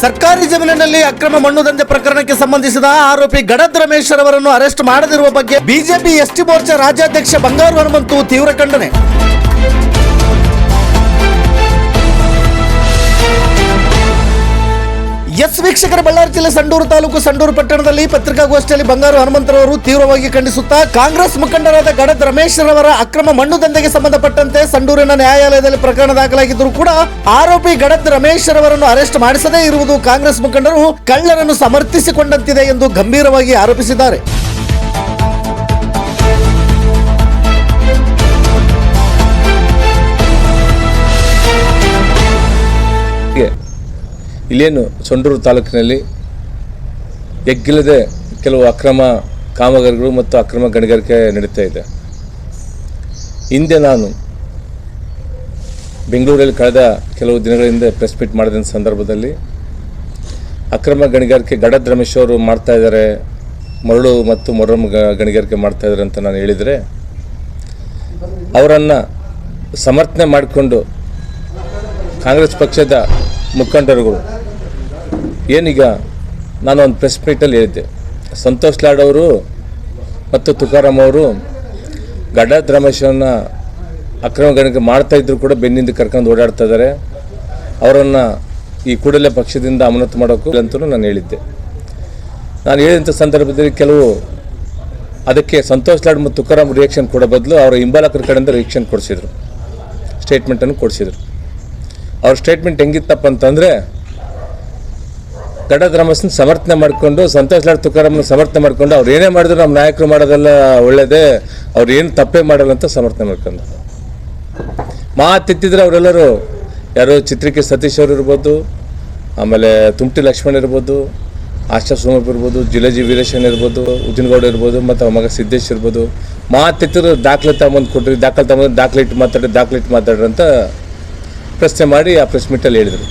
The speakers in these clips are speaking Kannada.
ಸರ್ಕಾರಿ ಜಮೀನಿನಲ್ಲಿ ಅಕ್ರಮ ಮಣ್ಣು ದಂಧೆ ಪ್ರಕರಣಕ್ಕೆ ಸಂಬಂಧಿಸಿದ ಆರೋಪಿ ಗಡದ್ ರಮೇಶ್ ಅವರನ್ನು ಅರೆಸ್ಟ್ ಮಾಡದಿರುವ ಬಗ್ಗೆ ಬಿಜೆಪಿ ಎಸ್ಟಿ ಮೋರ್ಚಾ ರಾಜ್ಯಾಧ್ಯಕ್ಷ ಬಂಗಾರು ಹನುಮಂತು ತೀವ್ರ ಖಂಡನೆ. ಎಸ್ ವೀಕ್ಷಕರ ಬಳ್ಳಾರಿ ಜಿಲ್ಲೆ ಸಂಡೂರು ತಾಲೂಕು ಸಂಡೂರು ಪಟ್ಟಣದಲ್ಲಿ ಪತ್ರಿಕಾಗೋಷ್ಠಿಯಲ್ಲಿ ಬಂಗಾರು ಹನುಮಂತರವರು ತೀವ್ರವಾಗಿ ಖಂಡಿಸುತ್ತಾ ಕಾಂಗ್ರೆಸ್ ಮುಖಂಡರಾದ ಗಡದ್ ರಮೇಶ್ ರವರ ಅಕ್ರಮ ಮಣ್ಣು ದಂಧೆಗೆ ಸಂಬಂಧಪಟ್ಟಂತೆ ಸಂಡೂರಿನ ನ್ಯಾಯಾಲಯದಲ್ಲಿ ಪ್ರಕರಣ ದಾಖಲಾಗಿದ್ದರೂ ಕೂಡ ಆರೋಪಿ ಗಡದ್ ರಮೇಶ್ ರವರನ್ನು ಅರೆಸ್ಟ್ ಮಾಡಿಸದೇ ಇರುವುದು ಕಾಂಗ್ರೆಸ್ ಮುಖಂಡರು ಕಳ್ಳರನ್ನು ಸಮರ್ಥಿಸಿಕೊಂಡಂತಿದೆ ಎಂದು ಗಂಭೀರವಾಗಿ ಆರೋಪಿಸಿದ್ದಾರೆ. ಇಲ್ಲೇನು ಸೊಂಡೂರು ತಾಲೂಕಿನಲ್ಲಿ ಎಗ್ಗಿಲ್ಲದೆ ಕೆಲವು ಅಕ್ರಮ ಕಾಮಗಾರಿಗಳು ಮತ್ತು ಅಕ್ರಮ ಗಣಿಗಾರಿಕೆ ನಡೀತಾ ಇದೆ. ಹಿಂದೆ ನಾನು ಬೆಂಗಳೂರಲ್ಲಿ ಕಳೆದ ಕೆಲವು ದಿನಗಳ ಹಿಂದೆ ಪ್ರೆಸ್ ಮೀಟ್ ಮಾಡಿದ ಸಂದರ್ಭದಲ್ಲಿ ಅಕ್ರಮ ಗಣಿಗಾರಿಕೆ ಗಡದ್ ರಮೇಶ್ ಅವರು ಮಾಡ್ತಾ ಇದ್ದಾರೆ, ಮರಳು ಮತ್ತು ಮೊರಮ್ ಗಣಿಗಾರಿಕೆ ಮಾಡ್ತಾ ಇದ್ದಾರೆ ಅಂತ ನಾನು ಹೇಳಿದರೆ, ಅವರನ್ನು ಸಮರ್ಥನೆ ಮಾಡಿಕೊಂಡು ಕಾಂಗ್ರೆಸ್ ಪಕ್ಷದ ಮುಖಂಡರುಗಳು ಏನೀಗ ನಾನು ಒಂದು ಪ್ರೆಸ್ ಮೀಟಲ್ಲಿ ಹೇಳಿದ್ದೆ. ಸಂತೋಷ್ ಲಾಡ್ ಅವರು ಮತ್ತು ತುಕಾರಾಮ್ ಅವರು ಗಡ್ಡ ರಮೇಶನ್ನು ಅಕ್ರಮ ಗಣಿಕೆ ಮಾಡ್ತಾ ಇದ್ರು ಕೂಡ ಬೆನ್ನಿಂದ ಕರ್ಕೊಂಡು ಓಡಾಡ್ತಾ ಇದ್ದಾರೆ ಅವರನ್ನು ಈ ಕೂಡಲೇ ಪಕ್ಷದಿಂದ ಅಮಾನತು ಮಾಡೋಕ್ಕೂ ಅಂತಲೂ ನಾನು ಹೇಳಿದ್ದೆ. ನಾನು ಹೇಳಿದಂಥ ಸಂದರ್ಭದಲ್ಲಿ ಕೆಲವು ಅದಕ್ಕೆ ಸಂತೋಷ್ ಲಾಡ್ ಮತ್ತು ತುಕಾರಾಮ್ ರಿಯಾಕ್ಷನ್ ಕೊಡೋ ಬದಲು ಅವರ ಹಿಂಬಾಲಕರ ಕಡೆಯಿಂದ ರಿಯಾಕ್ಷನ್ ಕೊಡಿಸಿದರು. ಸ್ಟೇಟ್ಮೆಂಟನ್ನು ಕೊಡಿಸಿದರು. ಅವ್ರ ಸ್ಟೇಟ್ಮೆಂಟ್ ಹೆಂಗಿತ್ತಪ್ಪ ಅಂತಂದರೆ ಗಡದ ರಮಸ್ನ ಸಮರ್ಥನೆ ಮಾಡಿಕೊಂಡು, ಸಂತೋಷ್ ಲಾಡ್ ತುಕಾರಾಮ್ನ ಸಮರ್ಥನೆ ಮಾಡಿಕೊಂಡು, ಅವ್ರು ಏನೇ ಮಾಡಿದ್ರು ನಮ್ಮ ನಾಯಕರು ಮಾಡೋದೆಲ್ಲ ಒಳ್ಳೇದೇ, ಅವ್ರು ಏನು ತಪ್ಪೇ ಮಾಡಲ್ಲ ಅಂತ ಸಮರ್ಥನೆ ಮಾಡ್ಕೊಂಡು ಮಾತಿತ್ತಿದ್ರೆ ಅವರೆಲ್ಲರೂ, ಯಾರು ಚಿತ್ರಿಕೆ ಸತೀಶ್ ಅವರು ಇರ್ಬೋದು, ಆಮೇಲೆ ತುಮಟಿ ಲಕ್ಷ್ಮಣ್ ಇರ್ಬೋದು, ಆಶಾ ಸೋಮಪ್ಪ ಇರ್ಬೋದು, ಜಿಲೇಜಿ ವೀರೇಶನ್ ಇರ್ಬೋದು ಉದ್ದಿನಗೌಡ ಇರ್ಬೋದು, ಮತ್ತು ಅವ್ರ ಮಗ ಸಿದ್ದೇಶ್ ಇರ್ಬೋದು, ಮಾತಿತ್ತಿದ್ರೆ ದಾಖಲೆ ತಗೊಂಬಂದು ಕೊಟ್ರಿ, ದಾಖಲೆ ತಗೊಂಬಂದು ದಾಖಲೆ ಇಟ್ಟು ಮಾತಾಡಿ ದಾಖಲೆ ಇಟ್ಟು ಮಾತಾಡ್ರಿ ಅಂತ ಪ್ರಶ್ನೆ ಮಾಡಿ ಆ ಪ್ರೆಸ್ ಮೀಟಲ್ಲಿ ಹೇಳಿದರು.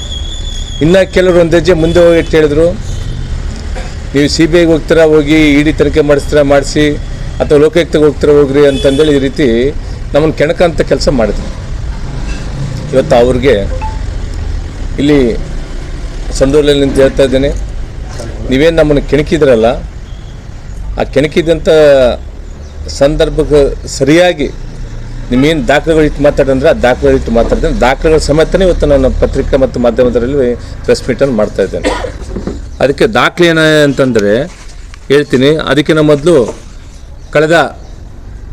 ಇನ್ನು ಕೆಲವರು ಒಂದು ಹೆಜ್ಜೆ ಮುಂದೆ ಹೋಗಿ ಹೇಳಿದ್ರು. ನೀವು ಸಿ ಬಿ ಐಗೆ ಹೋಗ್ತೀರಾ, ಹೋಗಿ ಇಡಿ ತನಿಖೆ ಮಾಡಿಸ್ತೀರಾ, ಮಾಡಿಸಿ, ಅಥವಾ ಲೋಕಾಯುಕ್ತಗೆ ಹೋಗ್ತೀರಾ, ಹೋಗ್ರಿ ಅಂತಂದೇಳಿ ಈ ರೀತಿ ನಮ್ಮನ್ನು ಕೆಣಕಂತ ಕೆಲಸ ಮಾಡಿದ್ರು. ಇವತ್ತು ಅವ್ರಿಗೆ ಇಲ್ಲಿ ಸಂಡೂರಲ್ಲಿ ನಿಂತು ಹೇಳ್ತಾ ಇದ್ದೇನೆ. ನೀವೇನು ನಮ್ಮನ್ನು ಕೆಣಕಿದ್ರಲ್ಲ, ಆ ಕೆಣಕಿದಂಥ ಸಂದರ್ಭಕ್ಕೆ ಸರಿಯಾಗಿ ನಿಮ್ಮೇನು ದಾಖಲೆಗಳು ಇಟ್ಟು ಮಾತಾಡಂದ್ರೆ ಆ ದಾಖಲೆಗಳು ಇಟ್ಟು ಮಾತಾಡ್ತೇನೆ ದಾಖಲೆಗಳ ಸಮೇತನೇ ಇವತ್ತು ನಾನು ಪತ್ರಿಕೆ ಮತ್ತು ಮಾಧ್ಯಮದಲ್ಲಿ ಪ್ರೆಸ್ ಮೀಟನ್ನು ಮಾಡ್ತಾ ಇದ್ದೇನೆ. ಅದಕ್ಕೆ ದಾಖಲೆ ಏನ ಅಂತಂದರೆ ಹೇಳ್ತೀನಿ. ಅದಕ್ಕಿಂತ ಮೊದಲು ಕಳೆದ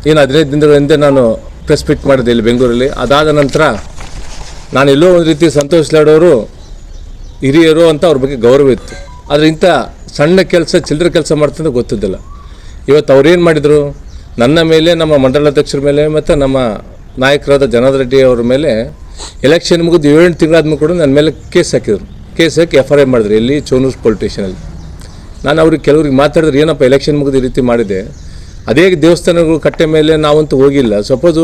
ಏನು ಹದಿನೈದು ದಿನಗಳ ಹಿಂದೆ ನಾನು ಪ್ರೆಸ್ ಮೀಟ್ ಮಾಡಿದೆ ಇಲ್ಲಿ ಬೆಂಗಳೂರಲ್ಲಿ. ಅದಾದ ನಂತರ ನಾನು ಎಲ್ಲೋ ಒಂದು ರೀತಿ ಸಂತೋಷ್ ಲಾಡೋರು ಹಿರಿಯರು ಅಂತ ಅವ್ರ ಬಗ್ಗೆ ಗೌರವ ಇತ್ತು. ಆದರೆ ಇಂಥ ಸಣ್ಣ ಕೆಲಸ ಚಿಲ್ಲರೆ ಕೆಲಸ ಮಾಡ್ತಂದ್ರೆ ಗೊತ್ತಿದ್ದಿಲ್ಲ. ಇವತ್ತು ಅವ್ರೇನು ಮಾಡಿದರು? ನನ್ನ ಮೇಲೆ, ನಮ್ಮ ಮಂಡಲಾಧ್ಯಕ್ಷರ ಮೇಲೆ ಮತ್ತು ನಮ್ಮ ನಾಯಕರಾದ ಜನಾರ್ದ ರೆಡ್ಡಿ ಅವರ ಮೇಲೆ ಎಲೆಕ್ಷನ್ ಮುಗಿದು ಏಳು ತಿಂಗಳಾದ್ಮೇಲೆ ಕೂಡ ನನ್ನ ಮೇಲೆ ಕೇಸ್ ಹಾಕಿದರು. ಕೇಸ್ ಹಾಕಿ ಎಫ್ ಐ ಮಾಡಿದ್ರು ಇಲ್ಲಿ ಚೋನೂಸ್ ಪೊಲಿಟೇಷನಲ್ಲಿ ನಾನು ಅವ್ರಿಗೆ ಕೆಲವ್ರಿಗೆ ಮಾತಾಡಿದ್ರೆ, ಏನಪ್ಪ ಎಲೆಕ್ಷನ್ ಮುಗಿದು ಈ ರೀತಿ ಮಾಡಿದೆ? ಅದೇ ದೇವಸ್ಥಾನಗಳು ಕಟ್ಟೆ ಮೇಲೆ ನಾವಂತೂ ಹೋಗಿಲ್ಲ. ಸಪೋಸು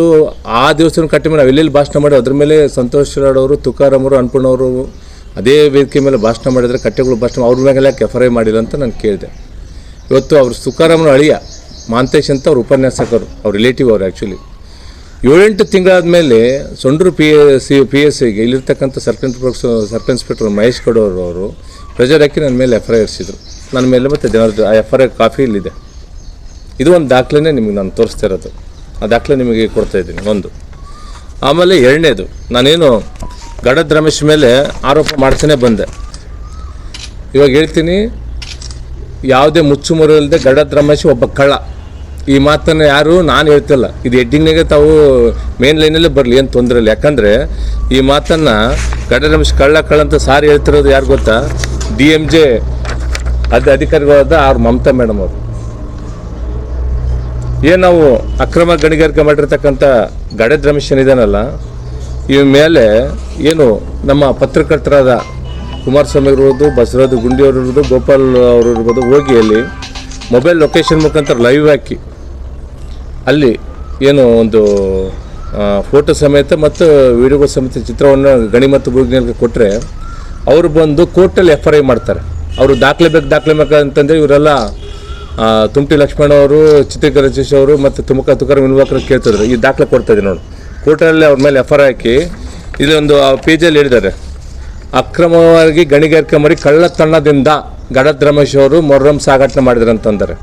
ಆ ದೇವಸ್ಥಾನ ಕಟ್ಟೆ ಮೇಲೆ ನಾವು ಎಲ್ಲೆಲ್ಲಿ ಭಾಷಣ ಮಾಡಿ ಅದ್ರ ಮೇಲೆ ಸಂತೋಷ್ ರಾಡವರು ಅವರು ಅನ್ಪೂರ್ಣವರು ಅದೇ ವೇದಿಕೆ ಮೇಲೆ ಭಾಷಣ ಮಾಡಿದರೆ ಕಟ್ಟೆಗಳು ಭಾಷಣ, ಅವ್ರ ಮೇಲೆ ಯಾಕೆ ಎಫ್ ಐ ಮಾಡಿಲ್ಲ ಅಂತ ನಾನು ಕೇಳಿದೆ. ಇವತ್ತು ಅವರು ತುಕಾರಾಮನ ಅಳಿಯ. ಮಾಂತೇಶ್ ಅಂತ ಅವ್ರು ಉಪನ್ಯಾಸಕರು, ಅವ್ರ ರಿಲೇಟಿವ್ ಅವರು ಆ್ಯಕ್ಚುಲಿ ಏಳೆಂಟು ತಿಂಗಳಾದ ಮೇಲೆ ಸೊಂಡ್ರು ಪಿ ಸಿ ಪಿ ಎಸ್ ಸಿಗೆ ಇಲ್ಲಿರ್ತಕ್ಕಂಥ ಸರ್ಕಲ್ ಸರ್ಪ ಇನ್ಸ್ಪೆಕ್ಟರ್ ಮಹೇಶ್ ಗೌಡವ್ರು ಅವರು ಪ್ರೆಜರ್ ಹಾಕಿ ನನ್ನ ಮೇಲೆ ಎಫ್ ಐ ಆರ್ ಇರಿಸಿದ್ರು ನನ್ನ ಮೇಲೆ ಮತ್ತು ಜನರ ಆ ಎಫ್ ಐ ಆರ್ ಕಾಫಿ ಇಲ್ಲಿದೆ. ಇದು ಒಂದು ದಾಖಲೆನೇ ನಿಮಗೆ ನಾನು ತೋರಿಸ್ತಾ ಇರೋದು. ಆ ದಾಖಲೆ ನಿಮಗೆ ಕೊಡ್ತಾ ಇದ್ದೀನಿ, ಒಂದು. ಆಮೇಲೆ ಎರಡನೇದು, ನಾನೇನು ಗಡದ್ ರಮೇಶ್ ಮೇಲೆ ಆರೋಪ ಮಾಡ್ತಾನೆ ಬಂದೆ. ಇವಾಗ ಹೇಳ್ತೀನಿ, ಯಾವುದೇ ಮುಚ್ಚುಮರೆ ಇಲ್ಲದೆ ಗಡದ್ ರಮೇಶ್ ಒಬ್ಬ ಕಳ್ಳ. ಈ ಮಾತನ್ನು ಯಾರು ನಾನು ಹೇಳ್ತಿಲ್ಲ. ಇದು ಹೆಡ್ಡಿಂಗ್ನಾಗೆ ತಾವು ಮೇನ್ ಲೈನಲ್ಲೇ ಬರಲಿ, ಏನು ತೊಂದರೆ ಇಲ್ಲ. ಯಾಕಂದರೆ ಈ ಮಾತನ್ನು ರಮೇಶ್ ಕಳ್ಳ ಕಳ್ಳ ಅಂತ ಸಾರಿ ಹೇಳ್ತಿರೋದು ಯಾರು ಗೊತ್ತಾ? ಡಿ ಎಂ ಜೆ ಅದ ಅಧಿಕಾರಿಗಳಾದ ಅವ್ರ ಮಮತಾ ಮೇಡಮ್ ಅವರು. ಏನು ನಾವು ಅಕ್ರಮ ಗಣಿಗಾರಿಕೆ ಮಾಡಿರ್ತಕ್ಕಂಥ ಗಡದ ರಮೇಶ್ ಏನಿದಾನಲ್ಲ ಇವ ಮೇಲೆ ಏನು ನಮ್ಮ ಪತ್ರಕರ್ತರಾದ ಕುಮಾರಸ್ವಾಮಿ ಇರ್ಬೋದು, ಬಸವರಾಜ್ ಗುಂಡಿ ಅವರು ಇರ್ಬೋದು, ಗೋಪಾಲ್ ಅವರು ಇರ್ಬೋದು, ಹೋಗಿ ಅಲ್ಲಿ ಮೊಬೈಲ್ ಲೊಕೇಶನ್ ಮುಖಾಂತರ ಲೈವ್ ಹಾಕಿ ಅಲ್ಲಿ ಏನು ಒಂದು ಫೋಟೋ ಸಮೇತ ಮತ್ತು ವಿಡಿಯೋ ಸಮೇತ ಚಿತ್ರವನ್ನು ಗಣಿ ಮತ್ತು ಭೂಜ್ಞಾನಕ್ಕೆ ಕೊಟ್ಟರೆ ಅವರು ಬಂದು ಕೋರ್ಟಲ್ಲಿ ಎಫ್ ಐ ಮಾಡ್ತಾರೆ. ಅವರು ದಾಖಲೆ ಬೇಕು ದಾಖಲೆ ಬೇಕು ಅಂತಂದರೆ ಇವರೆಲ್ಲ ತುಮಟಿ ಲಕ್ಷ್ಮಣ ಅವರು ಚಿತ್ರಕ ರಾಜೇಶ್ ಅವರು ಮತ್ತು ತುಮಕ ತುಕಾರ ವಿನ್ವಾಕರ್ ಕೇಳ್ತಿದ್ರು. ಈ ದಾಖಲೆ ಇದ್ದೀನಿ ನೋಡಿ. ಕೋರ್ಟಲ್ಲಿ ಅವ್ರ ಮೇಲೆ ಎಫ್ ಐ ಹಾಕಿ ಇಲ್ಲಿ ಒಂದು ಪೇಜಲ್ಲಿ ಹೇಳಿದ್ದಾರೆ. ಅಕ್ರಮವಾಗಿ ಗಣಿಗಾರಿಕೆ ಮಾಡಿ ಕಳ್ಳತನದಿಂದ ಗಡದ್ ರಮೇಶ್ ಅವರು ಮೊರ್ರಂ ಸಾಗಾಟನೆ ಮಾಡಿದ್ರು ಅಂತಂದರೆ.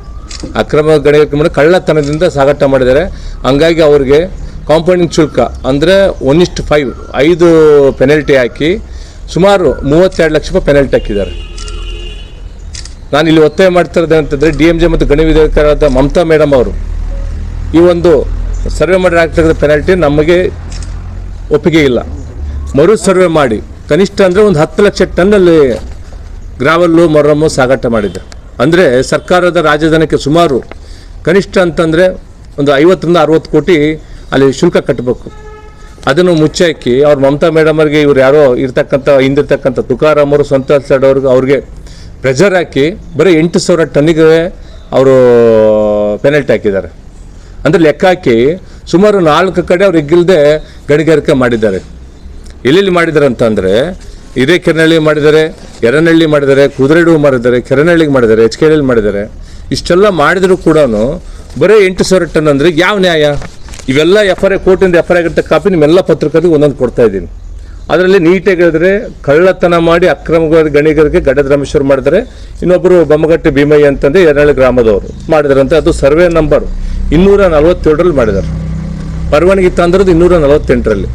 ಅಕ್ರಮ ಗಣಿಗಾರಿಕೆ ಕಳ್ಳತನದಿಂದ ಸಾಗಾಟ ಮಾಡಿದ್ದಾರೆ. ಹಂಗಾಗಿ ಅವ್ರಿಗೆ ಕಾಂಪೌಂಡಿಂಗ್ ಶುಲ್ಕ ಅಂದರೆ ಒನ್ ಇಷ್ಟು ಫೈವ್ ಐದು ಪೆನಲ್ಟಿ ಹಾಕಿ ಸುಮಾರು ಮೂವತ್ತೆರಡು ಲಕ್ಷ ರೂಪಾಯಿ ಪೆನಲ್ಟಿ ಹಾಕಿದ್ದಾರೆ. ನಾನು ಇಲ್ಲಿ ಒತ್ತಾಯ ಮಾಡ್ತಿರೋದು ಅಂತಂದರೆ ಡಿ ಎಂ ಜೆ ಮತ್ತು ಗಣಿ ವಿಧೇಯಕರಾದ ಮಮತಾ ಮೇಡಮ್ ಅವರು ಈ ಒಂದು ಸರ್ವೆ ಮಾಡಿ ಹಾಕ್ತಕ್ಕಂಥ ಪೆನಾಲ್ಟಿ ನಮಗೆ ಒಪ್ಪಿಗೆ ಇಲ್ಲ. ಮರು ಸರ್ವೆ ಮಾಡಿ ಕನಿಷ್ಠ ಅಂದರೆ ಒಂದು ಹತ್ತು ಲಕ್ಷ ಟನ್ನಲ್ಲಿ ಗ್ರಾವಲ್ಲು ಮೊರಮ್ಮು ಸಾಗಾಟ ಮಾಡಿದ್ದೆ ಅಂದರೆ ಸರ್ಕಾರದ ರಾಜಧಾನಕ್ಕೆ ಸುಮಾರು ಕನಿಷ್ಠ ಅಂತಂದರೆ ಒಂದು ಐವತ್ತರಿಂದ ಅರುವತ್ತು ಕೋಟಿ ಅಲ್ಲಿ ಶುಲ್ಕ ಕಟ್ಟಬೇಕು ಅದನ್ನು ಮುಚ್ಚಾಕಿ ಅವ್ರ ಮಮತಾ ಮೇಡಮ್ ಅವ್ರಿಗೆ ಇವ್ರು ಯಾರೋ ಇರ್ತಕ್ಕಂಥ, ಹಿಂದಿರ್ತಕ್ಕಂಥ ತುಕಾರಾಮ್ ಅವರು ಸಡ್ ಅವ್ರಿಗೆ ಅವ್ರಿಗೆ ಪ್ರೆಷರ್ ಹಾಕಿ ಬರೀ ಎಂಟು ಸಾವಿರ ಟನ್ನಿಗೆ ಅವರು ಪೆನಲ್ಟಿ ಹಾಕಿದ್ದಾರೆ. ಅಂದರೆ ಲೆಕ್ಕ ಹಾಕಿ ಸುಮಾರು ನಾಲ್ಕು ಕಡೆ ಅವ್ರು ಇಗ್ಗಿಲ್ಲದೆ ಗಣಿಗಾರಿಕೆ ಮಾಡಿದ್ದಾರೆ. ಎಲ್ಲೆಲ್ಲಿ ಮಾಡಿದ್ದಾರೆ ಅಂತಂದರೆ ಹಿರೇಕೆರನಹಳ್ಳಿ ಮಾಡಿದ್ದಾರೆ ಎರನಳ್ಳಿ ಮಾಡಿದ್ದಾರೆ ಕುದುರೆಡು ಮಾಡಿದ್ದಾರೆ ಕೆರೆನಳ್ಳಿಗೆ ಮಾಡಿದ್ದಾರೆ ಎಚ್ ಕೆ ಮಾಡಿದ್ದಾರೆ ಇಷ್ಟೆಲ್ಲ ಮಾಡಿದರೂ ಕೂಡ ಬರೀ ಎಂಟು ಸಾವಿರ ಟನ್ ಅಂದರೆ ಯಾವ ನ್ಯಾಯ? ಇವೆಲ್ಲ ಎಫ್ ಆರ್ ಐ ಕೋರ್ಟಿಂದ ಎಫ್ ಆರ್ ಐ ಆಗಿರ್ತಕ್ಕ ಕಾಪಿ ನಿಮ್ಮೆಲ್ಲ ಪತ್ರಿಕೆಗೆ ಒಂದೊಂದು ಕೊಡ್ತಾ ಇದ್ದೀನಿ. ಅದರಲ್ಲಿ ನೀಟಾಗಿ ಹೇಳಿದ್ರೆ ಕಳ್ಳತನ ಮಾಡಿ ಅಕ್ರಮವಾಗಿ ಗಣಿಗರಿಗೆ ಗಡ್ಡದ ರಮೇಶ್ವರ್ ಮಾಡಿದರೆ ಇನ್ನೊಬ್ಬರು ಬೊಮ್ಮಗಟ್ಟಿ ಭೀಮಯ್ಯ ಅಂತಂದ್ರೆ ಎರನಹಳ್ಳಿ ಗ್ರಾಮದವರು ಮಾಡಿದಾರಂತೆ ಅದು ಸರ್ವೆ ನಂಬರ್. ಇನ್ನೂರ ನಲವತ್ತೇಳರಲ್ಲಿ ಮಾಡಿದ್ದಾರೆ. ಪರವಾನಗಿ ತಂದ್ರದ್ದು ಇನ್ನೂರ ನಲವತ್ತೆಂಟರಲ್ಲಿ.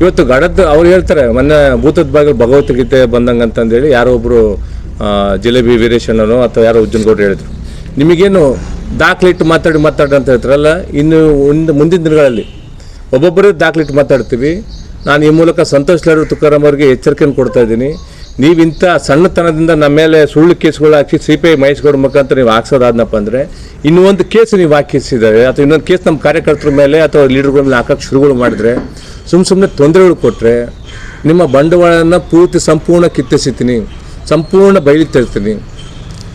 ಇವತ್ತು ಗಡದ ಅವ್ರು ಹೇಳ್ತಾರೆ, ಮೊನ್ನೆ ಭೂತದ ಬಾಗಿಲು ಭಗವದ್ಗೀತೆ ಬಂದಂಗೆ ಅಂತಂದೇಳಿ ಯಾರೋ ಒಬ್ಬರು ಜಿಲೇಬಿ ವೀರೇಶಣ್ಣನೋ ಅಥವಾ ಯಾರೋ ಉಜ್ಜನಗೌಡ ಹೇಳಿದ್ರು. ನಿಮಗೇನು ದಾಖಲಿಟ್ಟು ಮಾತಾಡಿ ಮಾತಾಡಿ ಅಂತ ಹೇಳ್ತಾರಲ್ಲ ಇನ್ನು ಒಂದು ಮುಂದಿನ ದಿನಗಳಲ್ಲಿ ಒಬ್ಬೊಬ್ಬರೇ ದಾಖಲಿಟ್ಟು ಮಾತಾಡ್ತೀವಿ. ನಾನು ಈ ಮೂಲಕ ಸಂತೋಷ್ ಲಾಡು ತುಕಾರಾಮ್ ಅವರಿಗೆ ಎಚ್ಚರಿಕೆಯನ್ನು ಕೊಡ್ತಾ ಇದ್ದೀನಿ. ನೀವಿಂಥ ಸಣ್ಣತನದಿಂದ ನಮ್ಮ ಮೇಲೆ ಸುಳ್ಳು ಕೇಸ್ಗಳು ಹಾಕಿ ಸಿ ಪಿ ಐ ಮಹೇಶ್ಗೌಡ ಮುಖಾಂತರ ನೀವು ಹಾಕ್ಸೋದಾದ್ನಪ್ಪ ಅಂದರೆ ಇನ್ನೂ ಒಂದು ಕೇಸ್ ನೀವು ಹಾಕಿಸಿದ್ದಾರೆ ಅಥವಾ ಇನ್ನೊಂದು ಕೇಸ್ ನಮ್ಮ ಕಾರ್ಯಕರ್ತರ ಮೇಲೆ ಅಥವಾ ಲೀಡರ್ಗಳ ಮೇಲೆ ಹಾಕಕ್ಕೆ ಶುರುಗಳು ಮಾಡಿದ್ರೆ ಸುಮ್ಮ ಸುಮ್ಮನೆ ತೊಂದರೆಗಳು ಕೊಟ್ಟರೆ ನಿಮ್ಮ ಬಂಡವಾಳನ ಪೂರ್ತಿ ಸಂಪೂರ್ಣ ಕಿತ್ತೆಸಿತೀನಿ ಸಂಪೂರ್ಣ ಬಯಲಿತ್ತಿರ್ತೀನಿ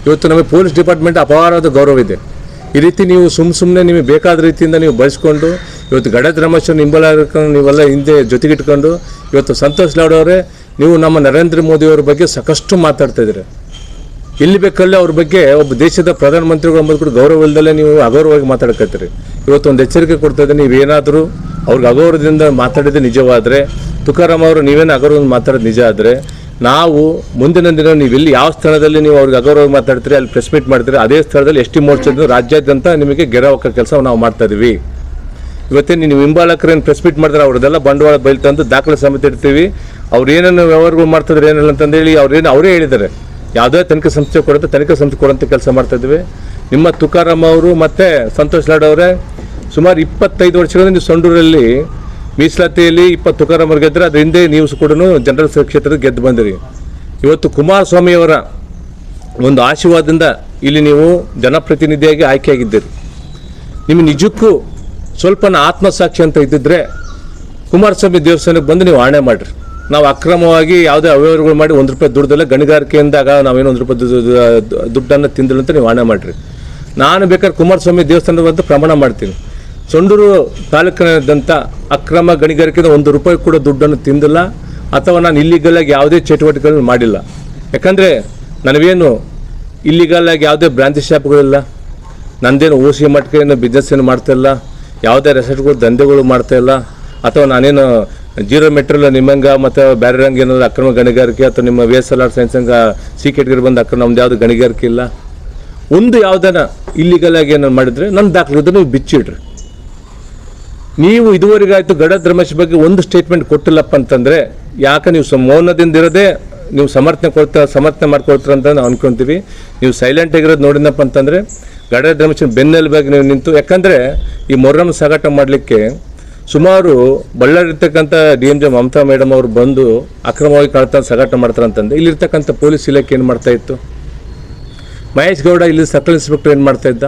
ಇವತ್ತು ನಮಗೆ ಪೊಲೀಸ್ ಡಿಪಾರ್ಟ್ಮೆಂಟ್ ಅಪಾರವಾದ ಗೌರವ ಇದೆ. ಈ ರೀತಿ ನೀವು ಸುಮ್ಮ ಸುಮ್ಮನೆ ನಿಮಗೆ ಬೇಕಾದ ರೀತಿಯಿಂದ ನೀವು ಬಳಸ್ಕೊಂಡು, ಇವತ್ತು ಗಡದ ರಮೇಶ್ವರ ನಿಂಬಲ ನೀವೆಲ್ಲ ಹಿಂದೆ ಜೊತೆಗಿಟ್ಕೊಂಡು, ಇವತ್ತು ಸಂತೋಷ್ ಲಾಡ್ ನೀವು ನಮ್ಮ ನರೇಂದ್ರ ಮೋದಿಯವರ ಬಗ್ಗೆ ಸಾಕಷ್ಟು ಮಾತಾಡ್ತಾ ಇದ್ದೀರಿ. ಎಲ್ಲಿ ಬೇಕಲ್ಲಿ ಅವ್ರ ಬಗ್ಗೆ ಒಬ್ಬ ದೇಶದ ಪ್ರಧಾನಮಂತ್ರಿಗಳು ಅಂಬೋದು ಕೂಡ ಗೌರವ ಇಲ್ಲದಲ್ಲೇ ನೀವು ಅಗೌರವವಾಗಿ ಮಾತಾಡ್ಕತ್ತೀರಿ ಇವತ್ತು ಒಂದು ಎಚ್ಚರಿಕೆ ಕೊಡ್ತಾ ಇದ್ದೀನಿ, ನೀವೇನಾದರೂ ಅವ್ರಿಗೆ ಅಗೌರವದಿಂದ ಮಾತಾಡಿದ್ದು ನಿಜವಾದರೆ, ತುಕಾರಾಮ್ ಅವರು ನೀವೇನು ಅಗೌರವದಿಂದ ಮಾತಾಡೋದು ನಿಜ ಆದರೆ, ನಾವು ಮುಂದಿನ ದಿನ ನೀವು ಎಲ್ಲಿ ಯಾವ ಸ್ಥಳದಲ್ಲಿ ನೀವು ಅವ್ರಿಗೆ ಅಗೌರವಾಗಿ ಮಾತಾಡ್ತೀರಿ, ಅಲ್ಲಿ ಪ್ರೆಸ್ ಮೀಟ್ ಮಾಡ್ತೀರಿ, ಅದೇ ಸ್ಥಳದಲ್ಲಿ ಎಷ್ಟು ಟಿ ರಾಜ್ಯಾದ್ಯಂತ ನಿಮಗೆ ಗೆರವಕ್ಕ ಕೆಲಸ ನಾವು ಮಾಡ್ತಾ ಇದೀವಿ ಇವತ್ತೇ ನೀವು ಹಿಂಬಾಲಕರೇನು ಪ್ರೆಸ್ ಮೀಟ್ ಮಾಡಿದ್ರೆ ಅವ್ರದ್ದೆಲ್ಲ ಬಂಡವಾಳ ಬಯಲು ತಂದು ದಾಖಲೆ ಸಮೇತ ಇಡ್ತೀವಿ. ಅವ್ರು ಏನೇನು ವ್ಯವಹಾರಗಳು ಮಾಡ್ತಿದ್ರೆ ಏನಿಲ್ಲ ಅಂತಂದೇಳಿ ಅವ್ರೇನು ಅವರೇ ಹೇಳಿದ್ದಾರೆ. ಯಾವುದೇ ತನಿಖೆ ಸಂಸ್ಥೆ ಕೊಡುತ್ತೆ, ತನಿಖೆ ಸಂಸ್ಥೆ ಕೊಡೋಂಥ ಕೆಲಸ ಮಾಡ್ತಾ ಇದ್ವಿ. ನಿಮ್ಮ ತುಕಾರಾಮ್ ಅವರು ಮತ್ತು ಸಂತೋಷ್ ಲಾಡ್ ಅವರೇ, ಸುಮಾರು ಇಪ್ಪತ್ತೈದು ವರ್ಷಗಳಿಂದ ನೀವು ಸಂಡೂರಲ್ಲಿ ಮೀಸಲಾತಿಯಲ್ಲಿ ಇಪ್ಪತ್ತು ತುಕಾರಾಮ್ ಅವ್ರು ಗೆದ್ದರೆ ಅದ್ರ ಹಿಂದೆ ನೀವು ಕೂಡ ಜನರಲ್ ಕ್ಷೇತ್ರದ ಗೆದ್ದು ಬಂದಿರಿ. ಇವತ್ತು ಕುಮಾರಸ್ವಾಮಿಯವರ ಒಂದು ಆಶೀರ್ವಾದದಿಂದ ಇಲ್ಲಿ ನೀವು ಜನಪ್ರತಿನಿಧಿಯಾಗಿ ಆಯ್ಕೆಯಾಗಿದ್ದೀರಿ. ನಿಮ್ಮ ನಿಜಕ್ಕೂ ಸ್ವಲ್ಪನ ಆತ್ಮಸಾಕ್ಷಿ ಅಂತ ಇದ್ದಿದ್ರೆ ಕುಮಾರಸ್ವಾಮಿ ದೇವಸ್ಥಾನಕ್ಕೆ ಬಂದು ನೀವು ಆಣೆ ಮಾಡಿರಿ. ನಾವು ಅಕ್ರಮವಾಗಿ ಯಾವುದೇ ಅವ್ಯವಹಾರಗಳು ಮಾಡಿ ಒಂದು ರೂಪಾಯಿ ದುಡ್ದಲ್ಲ ಗಣಿಗಾರಿಕೆಯಿಂದಾಗ ನಾವೇನು ಒಂದು ರೂಪಾಯಿ ದುಡ್ಡು- ದುಡ್ಡು- ದುಡ್ಡನ್ನು ತಿಂದಿಲ್ಲ ಅಂತ ನೀವು ಆಣೆ ಮಾಡಿರಿ. ನಾನು ಬೇಕಾದ್ರೆ ಕುಮಾರಸ್ವಾಮಿ ದೇವಸ್ಥಾನದ ಬಂದು ಪ್ರಮಾಣ ಮಾಡ್ತೀನಿ. ಸೊಂಡೂರು ತಾಲೂಕಿನಾದ್ಯಂತ ಅಕ್ರಮ ಗಣಿಗಾರಿಕೆಯಿಂದ ಒಂದು ರೂಪಾಯಿ ಕೂಡ ದುಡ್ಡನ್ನು ತಿಂದಿಲ್ಲ ಅಥವಾ ನಾನು ಇಲ್ಲಿಗಲಾಗಿ ಯಾವುದೇ ಚಟುವಟಿಕೆಗಳನ್ನು ಮಾಡಿಲ್ಲ. ಯಾಕಂದರೆ ನನಗೇನು ಇಲ್ಲಿಗಲಾಗಿ ಯಾವುದೇ ಬ್ರಾಂಚ್ ಶಾಪ್ಗಳಿಲ್ಲ, ನಂದೇನು ಓಸಿ ಸಿ ಮಟ್ಕೇನು ಬಿಸ್ನೆಸ್ ಏನು ಮಾಡ್ತಾ ಇಲ್ಲ ಯಾವುದೇ ರೆಸಾರ್ಟ್ಗಳು ದಂಧೆಗಳು ಮಾಡ್ತಾ ಇಲ್ಲ. ಅಥವಾ ನಾನೇನು ಜೀರೋ ಮೆಟ್ರಿಯಲ್ ನಿಮ್ಮಂಗ ಮತ್ತು ಬೇರೆ ರಂಗ ಏನಾದ್ರು ಅಕ್ರಮ ಗಣಿಗಾರಿಕೆ ಅಥವಾ ನಿಮ್ಮ ವಿ ಎಸ್ ಎಲ್ ಆರ್ ಸೈನ್ಸ್ ಹಂಗ ಸಿ ಕೆಟ್ಗಿರ್ ಬಂದು ಅಕ್ರಮ ನಮ್ದು ಯಾವುದು ಗಣಿಗಾರಿಕೆ ಇಲ್ಲ. ಒಂದು ಯಾವುದನ್ನ ಇಲ್ಲಿಗಲಾಗಿ ಆಗಿ ಮಾಡಿದರೆ ನನ್ನ ದಾಖಲೆ ನೀವು ಬಿಚ್ಚಿಡ್ರಿ. ನೀವು ಇದುವರೆಗಾಯ್ತು ಗಡ ಧರ್ಮೇಶ್ ಬಗ್ಗೆ ಒಂದು ಸ್ಟೇಟ್ಮೆಂಟ್ ಕೊಟ್ಟಿಲ್ಲಪ್ಪ ಅಂತಂದರೆ, ಯಾಕೆ ನೀವು ಮೌನದಿಂದ ಇರೋದೇ, ನೀವು ಸಮರ್ಥನೆ ಕೊಡ್ತಾ, ಸಮರ್ಥನೆ ಮಾಡ್ಕೊಳ್ತೀರ ಅಂತ ನಾವು ಅಂದ್ಕೊತೀವಿ ನೀವು ಸೈಲೆಂಟ್ ಆಗಿರೋದು ನೋಡಿದಪ್ಪ ಅಂತಂದ್ರೆ ಗಡದ್ ರಮೇಶ್ ಬೆನ್ನೆಲುಬಾಗಿ ನೀವು ನಿಂತು, ಯಾಕಂದರೆ ಈ ಮೊರ್ರಮ್ ಸಾಗಾಟ ಮಾಡಲಿಕ್ಕೆ ಸುಮಾರು ಬಳ್ಳಾರಿ ಇರ್ತಕ್ಕಂಥ D M G Mamata madam ಅವರು ಬಂದು ಅಕ್ರಮವಾಗಿ ಕಳ್ತ ಸಾಗಾಟ ಮಾಡ್ತಾರೆ ಅಂತಂದು ಇಲ್ಲಿರ್ತಕ್ಕಂಥ ಪೊಲೀಸ್ ಇಲಾಖೆ ಏನು ಮಾಡ್ತಾ ಇತ್ತು? ಮಹೇಶ್ ಗೌಡ ಇಲ್ಲಿ ಸರ್ಕಲ್ ಇನ್ಸ್ಪೆಕ್ಟರ್ ಏನು ಮಾಡ್ತಾ ಇದ್ದ?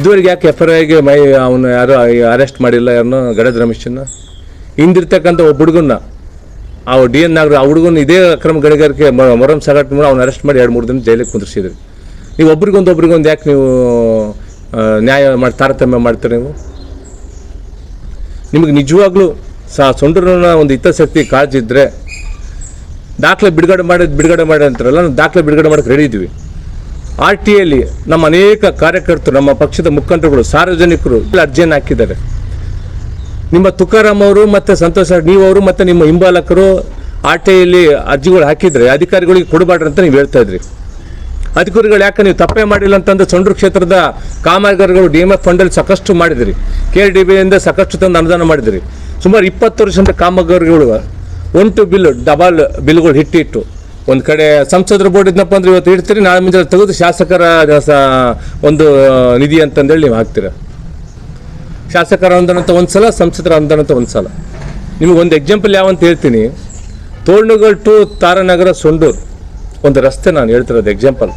ಇದುವರೆಗೆ ಯಾಕೆ ಎಫ್ ಐ ಆರ್ಗೆ ಮೈ, ಅವನು ಯಾರು ಅರೆಸ್ಟ್ ಮಾಡಿಲ್ಲ, ಯಾರನ್ನ ಗಡದ ರಮೇಶನ್ನ ಹಿಂದಿರ್ತಕ್ಕಂಥ ಒಬ್ಬ ಹುಡುಗನ್ನ, ಆ ಡಿ ಎನ್ ನಾಗರ, ಆ ಹುಡುಗನ ಇದೇ ಅಕ್ರಮ ಗಣಿಗಾರಿಕೆ ಮೊರಂ ಸಾಗಾಟ ಮಾಡಿ ಅವ್ನು ಅರೆಸ್ಟ್ ಮಾಡಿ ಎರಡು ಮೂರು ದಿನ ಜೈಲಿಗೆ ಕುಂದಿರ್ಸಿದ್ರಿ. ನೀವು ಒಬ್ರಿಗೊಂದು ಒಬ್ರಿಗೊಂದು ಯಾಕೆ ನೀವು ನ್ಯಾಯ ಮಾಡಿ, ತಾರತಮ್ಯ ಮಾಡ್ತೀರಿ ನೀವು? ನಿಮಗೆ ನಿಜವಾಗ್ಲೂ ಸಹ ಸೊಂಡ್ರನ ಒಂದು ಹಿತಾಸಕ್ತಿ ಕಾಳಜಿ ಇದ್ದರೆ ದಾಖಲೆ ಬಿಡುಗಡೆ ಮಾಡಿ ಬಿಡುಗಡೆ ಮಾಡಿ ಅಂತಾರಲ್ಲ ನಾವು ದಾಖಲೆ ಬಿಡುಗಡೆ ಮಾಡೋಕ್ಕೆ ರೆಡಿ ಇದ್ವಿ ಆರ್ ಟಿ ಎಲ್ಲಿ ನಮ್ಮ ಅನೇಕ ಕಾರ್ಯಕರ್ತರು, ನಮ್ಮ ಪಕ್ಷದ ಮುಖಂಡರುಗಳು, ಸಾರ್ವಜನಿಕರು ಅರ್ಜಿಯನ್ನು ಹಾಕಿದ್ದಾರೆ. ನಿಮ್ಮ ತುಕಾರಾಮ್ ಅವರು ಮತ್ತು ಸಂತೋಷ್ ನೀವು ಅವರು ಮತ್ತು ನಿಮ್ಮ ಹಿಂಬಾಲಕರು ಆರ್ ಟಿ ಐಲಿ ಅರ್ಜಿಗಳು ಹಾಕಿದರೆ, ಅಧಿಕಾರಿಗಳಿಗೆ ಕೊಡಬಾರ್ದು ಅಂತ ನೀವು ಹೇಳ್ತಾ ಇದ್ರಿ. ಅಧಿಕಾರಿಗಳು ಯಾಕೆ ನೀವು ತಪ್ಪೇ ಮಾಡಿಲ್ಲ ಅಂತಂದ್ರೆ ಸೊಂಡ್ರ ಕ್ಷೇತ್ರದ ಕಾಮಗಾರಿಗಳು ಡಿ ಎಂ ಎಫ್ ಫಂಡಲ್ಲಿ ಸಾಕಷ್ಟು ಮಾಡಿದ್ರಿ. ಕೆ ಡಿ ಬಿಯಿಂದ ಸಾಕಷ್ಟು ತಂದು ಅನುದಾನ ಮಾಡಿದ್ರಿ. ಸುಮಾರು ಇಪ್ಪತ್ತು ವರ್ಷದ ಕಾಮಗಾರಿಗಳು ಒನ್ ಟು ಬಿಲ್ ಡಬಲ್ ಬಿಲ್ಗಳು ಹಿಟ್ಟಿಟ್ಟು. ಒಂದು ಕಡೆ ಸಂಸದರ ಬೋರ್ಡ್ ಇದ್ನಪ್ಪ ಅಂದ್ರೆ ಇವತ್ತು ಇಡ್ತೀರಿ, ನಾಳೆ ಮುಂಜಾನೆ ತೆಗೆದು ಶಾಸಕರ ಒಂದು ನಿಧಿ ಅಂತಂದೇಳಿ ನೀವು ಹಾಕ್ತೀರ. ಶಾಸಕರ ಅನುದಾನ ಅಂತ ಒಂದು ಸಲ, ಸಂಸದರ ಅನುದಾನ ಅಂತ ಒಂದು ಸಲ. ನಿಮಗೆ ಒಂದು ಎಕ್ಸಾಂಪಲ್ ಯಾವಂತ ಹೇಳ್ತೀನಿ. ತೋಳ್ನಗಲ್ ಟು ತಾರಾನಗರ, ಸೊಂಡೂರು. ಒಂದು ರಸ್ತೆ ನಾನು ಹೇಳ್ತಿರೋದು ಎಕ್ಸಾಂಪಲ್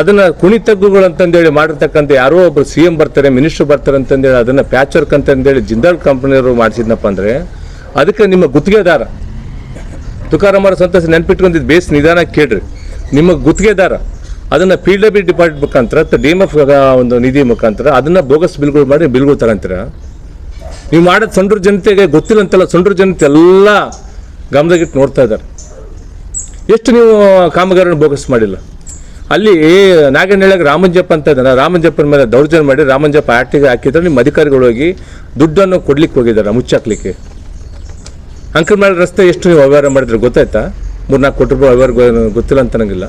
ಅದನ್ನು ಕುಣಿತಗ್ಗುಗಳು ಅಂತಂದೇಳಿ ಮಾಡಿರ್ತಕ್ಕಂಥ ಯಾರೋ ಒಬ್ರು ಸಿ ಎಂ ಬರ್ತಾರೆ ಮಿನಿಸ್ಟ್ರು ಬರ್ತಾರೆ ಅಂತಂದೇಳಿ ಅದನ್ನು ಪ್ಯಾಚ್ ವರ್ಕ್ ಅಂತಂದೇಳಿ ಜಿಂದಾಲ್ ಕಂಪ್ನಿಯವರು ಮಾಡಿಸಿದ್ನಪ್ಪ ಅಂದರೆ ಅದಕ್ಕೆ ನಿಮ್ಮ ಗುತ್ತಿಗೆದಾರ. ತುಕಾರಾಮರ ಸಂತಸ ನೆನ್ಪಿಟ್ಕೊಂಡಿದ್ದು ಬೇಸ್ ನಿಧಾನ ಕೇಳ್ರಿ. ನಿಮ್ಮ ಗುತ್ತಿಗೆದಾರ, ಅದನ್ನು ಪಿ ಡಬ್ಲ್ಯೂ ಡಿಪಾರ್ಟ್ಮೆಂಟ್ ಮುಖಾಂತರ ಡಿ ಎಂ ಎಫ್ ಒಂದು ನಿಧಿ ಮುಖಾಂತರ ಅದನ್ನು ಬೋಗಸ್ ಬಿಲ್ಗಳು ಮಾಡಿ ಬಿಲ್ಗಳು ತಗೊಂತೀರ? ನೀವು ಮಾಡೋದು ಸೊಂಡ್ರ ಜನತೆಗೆ ಗೊತ್ತಿಲ್ಲ ಅಂತಲ್ಲ ಸೊಂಡ್ರ ಜನತೆ ಎಲ್ಲ ಗಮನದಾಗಿಟ್ಟು ನೋಡ್ತಾ ಇದ್ದಾರೆ. ಎಷ್ಟು ನೀವು ಕಾಮಗಾರಿಯನ್ನು ಬೋಗಸ್ ಮಾಡಿಲ್ಲ? ಅಲ್ಲಿ ನಾಗನಹಳ್ಳಿಗೆ ರಾಮಂಜಪ್ಪ ಅಂತ ಇದ್ದಾನೆ. ರಾಮಂಜಪ್ಪನ ಮೇಲೆ ದೌರ್ಜನ್ಯ ಮಾಡಿ ರಾಮಂಜಪ್ಪ ಆಟಿಗೆ ಹಾಕಿದ್ರೆ ನಿಮ್ಮ ಅಧಿಕಾರಿಗಳು ಹೋಗಿ ದುಡ್ಡನ್ನು ಕೊಡ್ಲಿಕ್ಕೆ ಹೋಗಿದ್ದಾರೆ ಮುಚ್ಚಾಕ್ಲಿಕ್ಕೆ. ಮೇಲೆ ರಸ್ತೆ ಎಷ್ಟು ನೀವು ವ್ಯವಹಾರ ಮಾಡಿದ್ರೆ ಗೊತ್ತಾಯ್ತಾ? ಮೂರ್ನಾಲ್ಕು ಕೋಟಿ ರೂಪಾಯಿ ವ್ಯವಹಾರ ಗೊತ್ತಿಲ್ಲ ಅಂತ ನಂಗಿಲ್ಲ.